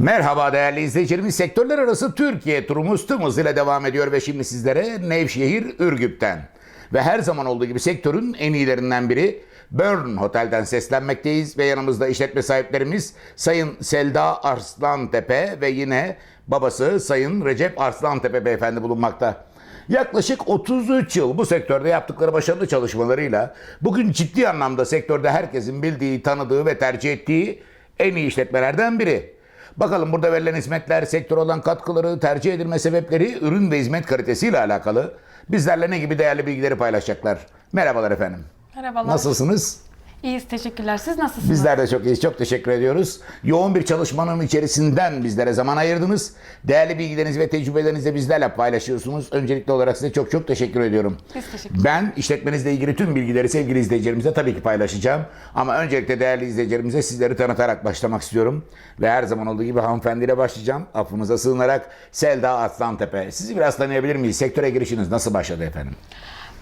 Merhaba değerli izleyicilerimiz. Sektörler arası Türkiye turumuz tüm hızıyla devam ediyor ve şimdi sizlere Nevşehir Ürgüp'ten ve her zaman olduğu gibi sektörün en iyilerinden biri Burn Hotel'den seslenmekteyiz ve yanımızda işletme sahiplerimiz Sayın Selda Arslantepe ve yine babası Sayın Recep Arslantepe beyefendi bulunmakta. Yaklaşık 33 yıl bu sektörde yaptıkları başarılı çalışmalarıyla bugün ciddi anlamda sektörde herkesin bildiği, tanıdığı ve tercih ettiği en iyi işletmelerden biri. Bakalım burada verilen hizmetler, sektör olan katkıları, tercih edilme sebepleri, ürün ve hizmet kalitesiyle alakalı bizlerle ne gibi değerli bilgileri paylaşacaklar. Merhabalar efendim. Merhabalar. Nasılsınız? İyiyiz, teşekkürler. Siz nasılsınız? Bizler de çok iyiyiz. Çok teşekkür ediyoruz. Yoğun bir çalışmanın içerisinden bizlere zaman ayırdınız. Değerli bilgilerinizi ve tecrübelerinizi bizlerle paylaşıyorsunuz. Öncelikli olarak size çok çok teşekkür ediyorum. Biz teşekkür Ben işletmenizle ilgili tüm bilgileri sevgili izleyicilerimize tabii ki paylaşacağım. Ama öncelikle değerli izleyicilerimize sizleri tanıtarak başlamak istiyorum. Ve her zaman olduğu gibi hanımefendiyle başlayacağım. Affınıza sığınarak Selda Aslantepe. Sizi biraz tanıyabilir miyiz? Sektöre girişiniz nasıl başladı efendim?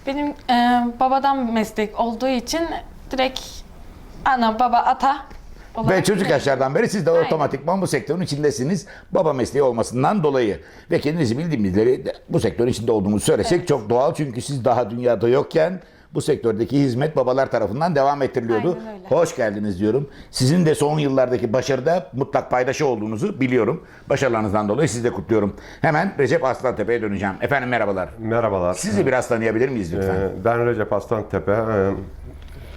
Benim e, babadan meslek olduğu için direkt ana, baba, ata Ve olarak çocuk direkt- yaşlardan beri siz de Aynen. otomatikman bu sektörün içindesiniz. Baba mesleği olmasından dolayı. Ve kendinizi bildiğimizleri bu sektörün içinde olduğumuzu söylesek çok doğal. Çünkü siz daha dünyada yokken bu sektördeki hizmet babalar tarafından devam ettiriliyordu. Aynen öyle. Hoş geldiniz diyorum. Sizin de son yıllardaki başarıda mutlak paydaşı olduğunuzu biliyorum. Başarılarınızdan dolayı sizi de kutluyorum. Hemen Recep Aslantepe'ye döneceğim. Efendim merhabalar. Merhabalar. Sizi biraz tanıyabilir miyiz lütfen? Ee, Ben Recep Aslantepe. Ee,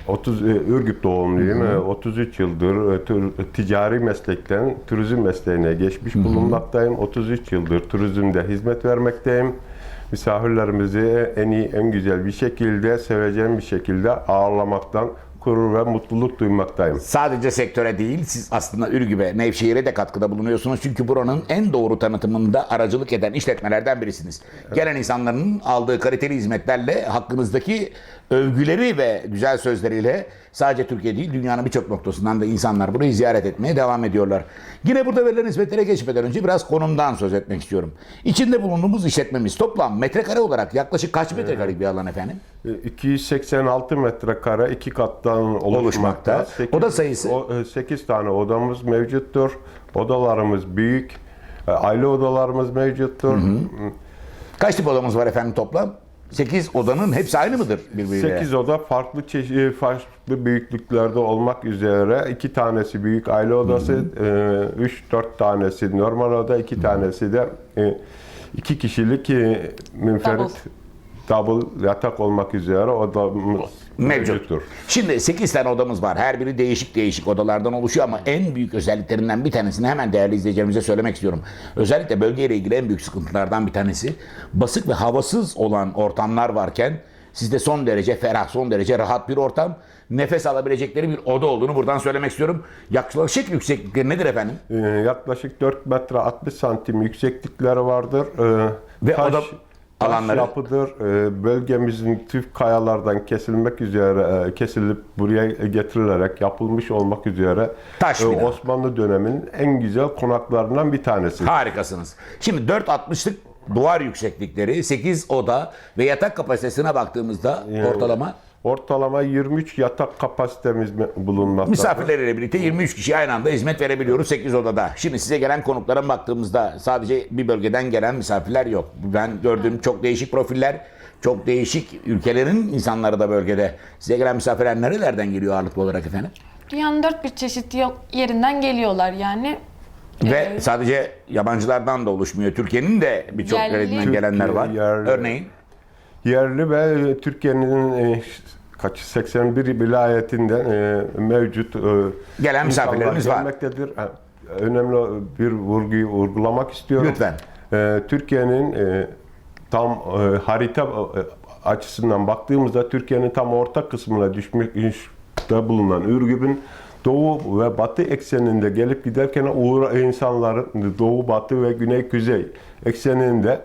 30 e, Ürgüp doğumluyum. Ee, 33 yıldır e, ticari meslekten turizm mesleğine geçmiş bulunmaktayım. 33 yıldır turizmde hizmet vermekteyim. Misafirlerimizi en iyi, en güzel bir şekilde, seveceğim bir şekilde ağırlamaktan gurur ve mutluluk duymaktayım. Sadece sektöre değil, siz aslında Ürgüp'e, Nevşehir'e de katkıda bulunuyorsunuz. Çünkü buranın en doğru tanıtımında aracılık eden işletmelerden birisiniz. Gelen insanların aldığı kaliteli hizmetlerle hakkınızdaki övgüleri ve güzel sözleriyle sadece Türkiye değil, dünyanın birçok noktasından da insanlar burayı ziyaret etmeye devam ediyorlar. Yine burada verilen hizmetlere geçmeden önce biraz konumdan söz etmek istiyorum. İçinde bulunduğumuz işletmemiz toplam metrekare olarak yaklaşık kaç metrekarelik bir alan efendim? Ee, 286 metrekare iki kattan oluşmakta. Oluşmakta. Sekiz- Oda sayısı? o- 8 tane odamız mevcuttur. Odalarımız büyük. Ee, Aile odalarımız mevcuttur. Kaç tip odamız var efendim toplam? 8 odanın hepsi aynı mıdır birbiriyle? 8 oda farklı çeşit, farklı büyüklüklerde olmak üzere. iki tanesi büyük aile odası, 3-4 tanesi normal oda, iki tanesi de e, iki kişilik e, münferit double yatak olmak üzere odamız Mevcut. mevcuttur. Şimdi 8 tane odamız var. Her biri değişik değişik odalardan oluşuyor ama en büyük özelliklerinden bir tanesini hemen değerli izleyicilerimize söylemek istiyorum. Özellikle bölgeyle ilgili en büyük sıkıntılardan bir tanesi basık ve havasız olan ortamlar varken sizde son derece ferah, son derece rahat bir ortam, nefes alabilecekleri bir oda olduğunu buradan söylemek istiyorum. Yaklaşık yükseklikleri nedir efendim? Ee, yaklaşık 4 metre 60 santim yükseklikleri vardır. Ee, Ve taş, oda alanları? yapıdır. Ee, bölgemizin tüf kayalardan kesilmek üzere e, kesilip buraya getirilerek yapılmış olmak üzere Taş e, bina. Osmanlı döneminin en güzel konaklarından bir tanesi. Harikasınız. Şimdi 4.60'lık duvar yükseklikleri, 8 oda ve yatak kapasitesine baktığımızda ortalama Ortalama 23 yatak kapasitemiz bulunmaktadır. Misafirleriyle birlikte 23 kişi aynı anda hizmet verebiliyoruz 8 odada. Şimdi size gelen konuklara baktığımızda sadece bir bölgeden gelen misafirler yok. Ben gördüğüm çok değişik profiller, çok değişik ülkelerin insanları da bölgede. Size gelen misafirler nerelerden geliyor ağırlıklı olarak efendim? Dünyanın dört bir çeşit yerinden geliyorlar yani. Ve sadece yabancılardan da oluşmuyor. Türkiye'nin de birçok Yerli. yerlerinden gelenler var. Yerli. Örneğin Yerli ve Türkiye'nin e, kaç 81 vilayetinden e, mevcut e, Gelen misafirlerimiz var. gelmektedir. Önemli bir vurguyu vurgulamak istiyorum. Lütfen. E, Türkiye'nin e, tam e, harita e, açısından baktığımızda Türkiye'nin tam orta kısmına düşmüşte bulunan Ürgüp'ün doğu ve batı ekseninde gelip giderken uğra insanların doğu, batı ve güney, kuzey ekseninde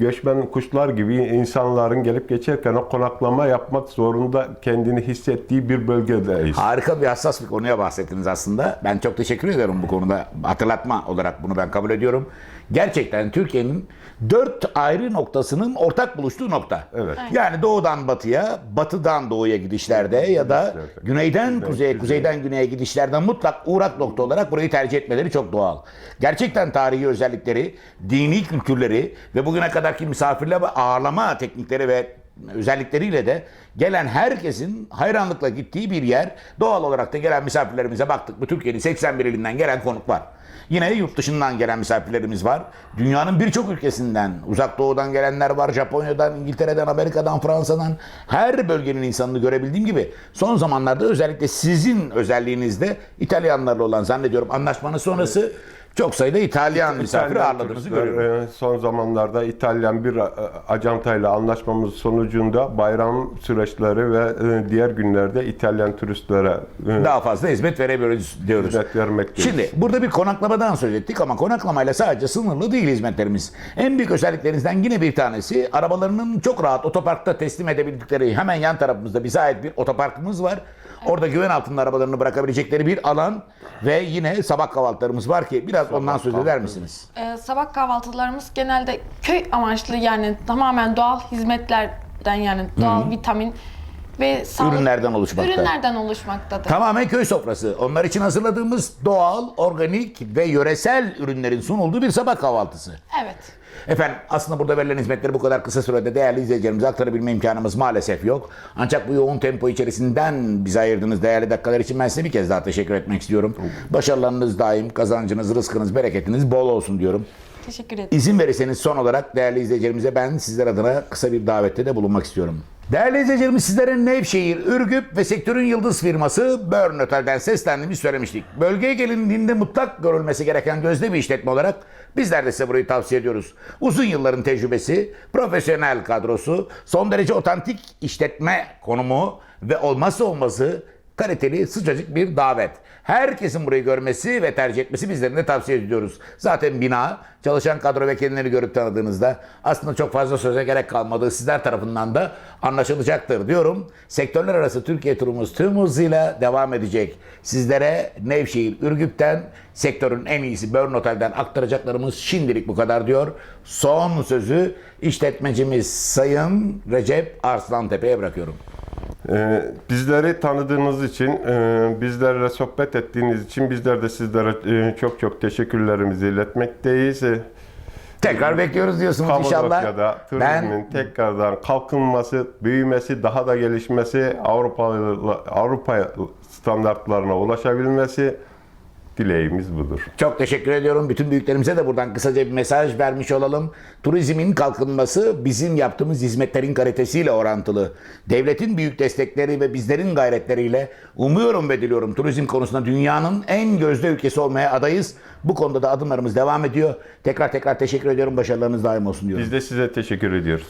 göçmen kuşlar gibi insanların gelip geçerken o konaklama yapmak zorunda kendini hissettiği bir bölgedeyiz. Harika bir hassas bir konuya bahsettiniz aslında. Ben çok teşekkür ederim bu konuda. Hatırlatma olarak bunu ben kabul ediyorum. Gerçekten Türkiye'nin dört ayrı noktasının ortak buluştuğu nokta. Evet. Yani doğudan batıya, batıdan doğuya gidişlerde ya da güneyden kuzeye, kuzeye. kuzeyden güneye gidişlerde mutlak uğrak nokta olarak burayı tercih etmeleri çok doğal. Gerçekten tarihi özellikleri, dini kültürleri ve bugüne kadarki misafirle ve ağırlama teknikleri ve özellikleriyle de gelen herkesin hayranlıkla gittiği bir yer. Doğal olarak da gelen misafirlerimize baktık mı Türkiye'nin 81 ilinden gelen konuk var. Yine yurt dışından gelen misafirlerimiz var. Dünyanın birçok ülkesinden, uzak doğudan gelenler var. Japonya'dan, İngiltere'den, Amerika'dan, Fransa'dan her bölgenin insanını görebildiğim gibi son zamanlarda özellikle sizin özelliğinizde İtalyanlarla olan zannediyorum anlaşmanın sonrası çok sayıda İtalyan misafir İtalyan ağırladığınızı turistler, görüyorum. e, Son zamanlarda İtalyan bir e, acantayla anlaşmamız sonucunda bayram süreçleri ve e, diğer günlerde İtalyan turistlere e, Daha fazla hizmet verebiliyoruz diyoruz. hizmet vermekteyiz. Şimdi burada bir konaklamadan söz ettik ama konaklamayla sadece sınırlı değil hizmetlerimiz. En büyük özelliklerinizden yine bir tanesi arabalarının çok rahat otoparkta teslim edebildikleri hemen yan tarafımızda bize ait bir otoparkımız var. Orada güven altında arabalarını bırakabilecekleri bir alan ve yine sabah kahvaltılarımız var ki biraz ondan söz eder misiniz? Ee, sabah kahvaltılarımız genelde köy amaçlı yani tamamen doğal hizmetlerden yani doğal vitamin ve sağlık Ürünlerden oluşmakta. ürünlerden oluşmaktadır. Tamamen köy sofrası. Onlar için hazırladığımız doğal, organik ve yöresel ürünlerin sunulduğu bir sabah kahvaltısı. Evet. Efendim aslında burada verilen hizmetleri bu kadar kısa sürede değerli izleyicilerimize aktarabilme imkanımız maalesef yok. Ancak bu yoğun tempo içerisinden bize ayırdığınız değerli dakikalar için ben size bir kez daha teşekkür etmek istiyorum. Başarılarınız daim, kazancınız, rızkınız, bereketiniz bol olsun diyorum. Teşekkür ederim. İzin verirseniz son olarak değerli izleyicilerimize ben sizler adına kısa bir davette de bulunmak istiyorum. Değerli izleyicilerimiz sizlere Nevşehir, Ürgüp ve sektörün yıldız firması Burn Otel'den seslendiğimizi söylemiştik. Bölgeye gelindiğinde mutlak görülmesi gereken gözde bir işletme olarak bizler de size burayı tavsiye ediyoruz. Uzun yılların tecrübesi, profesyonel kadrosu, son derece otantik işletme konumu ve olmazsa olmazı kaliteli sıcacık bir davet. Herkesin burayı görmesi ve tercih etmesi bizlerin tavsiye ediyoruz. Zaten bina, çalışan kadro ve kendilerini görüp tanıdığınızda aslında çok fazla söze gerek kalmadığı sizler tarafından da anlaşılacaktır diyorum. Sektörler arası Türkiye turumuz tüm hızıyla devam edecek. Sizlere Nevşehir Ürgüp'ten sektörün en iyisi Burn Otel'den aktaracaklarımız şimdilik bu kadar diyor. Son sözü işletmecimiz Sayın Recep Arslantepe'ye bırakıyorum. Ee, bizleri tanıdığınız için, e, bizlerle sohbet ettiğiniz için bizler de sizlere e, çok çok teşekkürlerimizi iletmekteyiz. E, Tekrar bekliyoruz diyorsunuz inşallah. Turizmin Ben tekrardan kalkınması, büyümesi, daha da gelişmesi, Avrupa Avrupa standartlarına ulaşabilmesi dileğimiz budur. çok teşekkür ediyorum. Bütün büyüklerimize de buradan kısaca bir mesaj vermiş olalım. Turizmin kalkınması bizim yaptığımız hizmetlerin kalitesiyle orantılı. Devletin büyük destekleri ve bizlerin gayretleriyle umuyorum ve diliyorum turizm konusunda dünyanın en gözde ülkesi olmaya adayız. Bu konuda da adımlarımız devam ediyor. Tekrar tekrar teşekkür ediyorum. Başarılarınız daim olsun diyorum. Biz de size teşekkür ediyoruz.